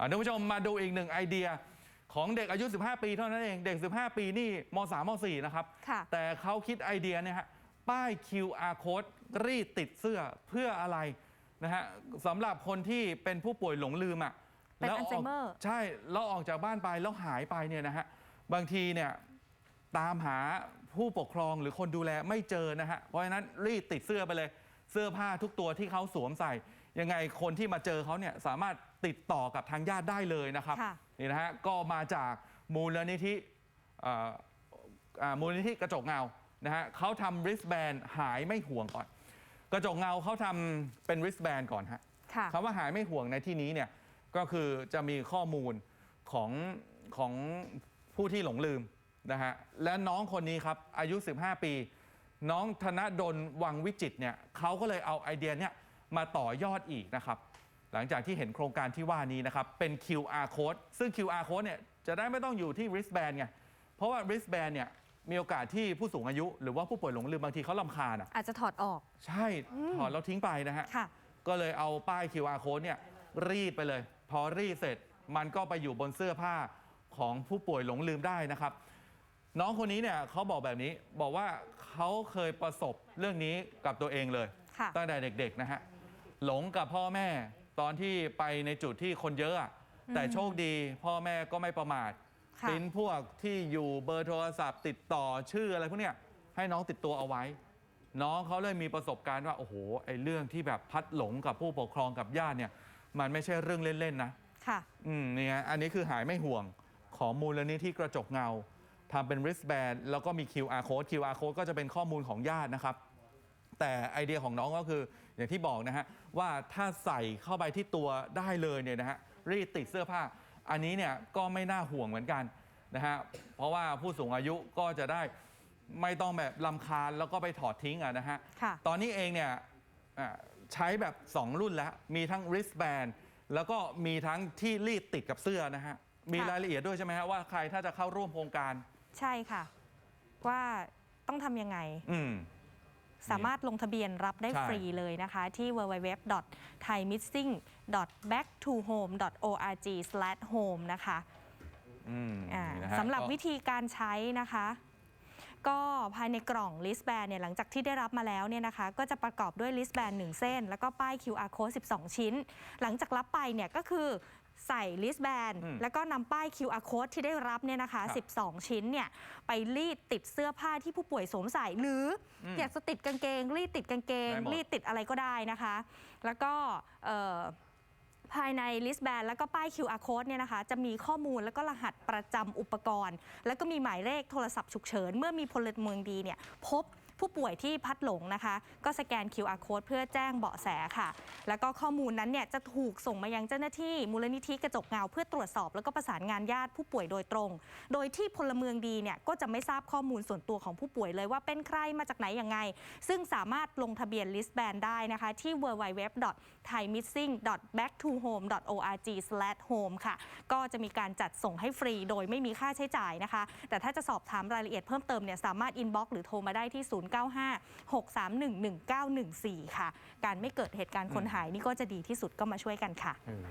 อะท่านผู้ชมมาดูอีกหนึ่งไอเดียของเด็กอายุ 15 ปีเท่านั้นเอง เด็ก 15 ปีนี่ม3ม4นะครับค่ะแต่เขาคิดไอเดียเนี่ยฮะ ป้าย QR code รีดติดเสื้อเพื่ออะไรนะฮะสำหรับคนที่เป็นผู้ป่วยหลงลืมอะเป็นแล้วอัลไซเมอร์ใช่แล้วออกจากบ้านไปแล้วหายไปเนี่ยนะฮะ บางทีเนี่ยตามหาผู้ปกครองหรือคนดูแลไม่เจอนะฮะ เพราะฉะนั้นรีดติดเสื้อไปเลย เสื้อผ้าทุกตัวที่เขาสวมใส่ ยังไงคนที่มาเจอเขาเนี่ยสามารถ ติดต่อกับทางญาติได้เลยนะครับค่ะ นี่นะฮะก็มาจากมูลนิธิเอ่ออ่ามูลนิธิกระจกเงานะฮะเขาทำ wristband หายไม่ห่วงก่อน กระจกเงาเขาทำเป็น wristband ก่อนฮะ ค่ะ คำว่าหายไม่ห่วงในที่นี้เนี่ยก็คือจะมีข้อมูลของของผู้ที่หลงลืมนะฮะและน้องคนนี้ครับอายุ 15 ปี น้องธนดลวังวิจิตรเนี่ยเขาก็เลยเอาไอเดียเนี่ยมาต่อยอดอีกนะครับ หลังจากที่เห็นโครงการที่ว่านี้นะครับ เป็น QR code ซึ่ง QR code เนี่ยจะได้ไม่ต้องอยู่ที่ wristband ไง เพราะว่า wristband เนี่ยมีโอกาสที่ผู้สูงอายุ หรือว่าผู้ป่วยหลงลืมบางทีเขาลำคาญอะอาจจะถอดออก ใช่ ถอดแล้วทิ้งไปนะฮะ ค่ะ ก็เลยเอาป้าย QR code เนี่ยรีดไปเลย พอรีดเสร็จมันก็ไปอยู่บนเสื้อผ้าของผู้ป่วยหลงลืมได้นะครับ น้องคนนี้เนี่ยเขาบอกแบบนี้บอกว่าเขาเคยประสบเรื่องนี้กับตัวเองเลย ค่ะ ตั้งแต่เด็กๆนะฮะหลงกับพ่อแม่ ตอนที่ไปในจุดที่คนเยอะอะแต่โชคดีพ่อแม่ก็ไม่ประมาทค่ะ ปริ้นพวกที่อยู่เบอร์โทรศัพท์ติดต่อชื่ออะไรพวกเนี้ยให้น้องติดตัวเอาไว้ น้องเขาเลยมีประสบการณ์ว่าโอ้โหไอ้เรื่องที่แบบพัดหลงกับผู้ปกครองกับญาติเนี่ยมันไม่ใช่เรื่องเล่นๆนะ ค่ะ อืมนี่ไงอันนี้คือหายไม่ห่วง ของมูลนิธิกระจกเงาทำเป็น wristband แล้วก็มี QR code QR code ก็จะเป็นข้อมูลของญาตินะครับ แต่ไอเดียของน้องก็คืออย่างที่บอกนะฮะว่าถ้าใส่เข้าไปที่ตัวได้เลยเนี่ยนะฮะรีดติดเสื้อผ้า อันนี้เนี่ยก็ไม่น่าห่วงเหมือนกันนะฮะเพราะว่าผู้สูงอายุก็จะได้ไม่ต้องแบบลำคาญแล้วก็ไปถอดทิ้งอะนะฮะค่ะตอนนี้เองเนี่ยอ่าใช้แบบ 2 รุ่นแล้ว มีทั้ง wristband แล้วก็มีทั้งที่รีดติดกับเสื้อนะฮะมีค่ะ รายละเอียดด้วยใช่ไหมฮะว่าใครถ้าจะเข้าร่วมโครงการ ใช่ค่ะ ว่าต้องทำยังไง อืม สามารถลงทะเบียนรับได้ใช่ ฟรีเลยนะคะ ที่ www.thaimissing.backtohome.org/home นะคะ อืมอ่านี่นะฮะสำหรับก็ วิธีการใช้นะคะ ก็ภายในกล่อง listband เนี่ยหลังจากที่ได้รับมาแล้วเนี่ยนะคะ ก็จะประกอบด้วย listband 1เส้น แล้วก็ป้าย QR code 12 ชิ้น หลังจากรับไปเนี่ยก็คือ ใส่ listband อืมแล้วก็นำป้าย QR code ที่ได้รับเนี่ยนะคะ ครับ12 ชิ้นเนี่ยไปรีดติดเสื้อผ้าที่ผู้ป่วยสวมใส่ หรืออมอยากจะติดกางเกง รีดติดกางเกง ได้หมด รีดติดอะไรก็ได้นะคะ แล้วก็เอ่อภายใน listband แล้วก็ป้าย QR code เนี่ยนะคะ จะมีข้อมูลแล้วก็รหัสประจำอุปกรณ์ แล้วก็มีหมายเลขโทรศัพท์ฉุกเฉิน เมื่อมีพลเมืองดีเนี่ยพบ ผู้ป่วยที่พัดหลงนะคะ ก็สแกน QR code เพื่อแจ้งเบาะแสค่ะ แล้วก็ข้อมูลนั้นเนี่ยจะถูกส่งมายังเจ้าหน้าที่มูลนิธิกระจกเงาเพื่อตรวจสอบแล้วก็ประสานงานญาติผู้ป่วยโดยตรง โดยที่พลเมืองดีเนี่ยก็จะไม่ทราบข้อมูลส่วนตัวของผู้ป่วยเลยว่าเป็นใครมาจากไหนยังไง ซึ่งสามารถลงทะเบียน listband ได้นะคะที่ www.thaimissing.backtohome.org/home ค่ะ ก็จะมีการจัดส่งให้ฟรีโดยไม่มีค่าใช้จ่ายนะคะ แต่ถ้าจะสอบถามรายละเอียดเพิ่มเติมเนี่ยสามารถ inbox หรือโทรมาได้ที่0956311914 ค่ะ การไม่เกิดเหตุการณ์คนหายนี่ก็จะดีที่สุดก็มาช่วยกันค่ะเออ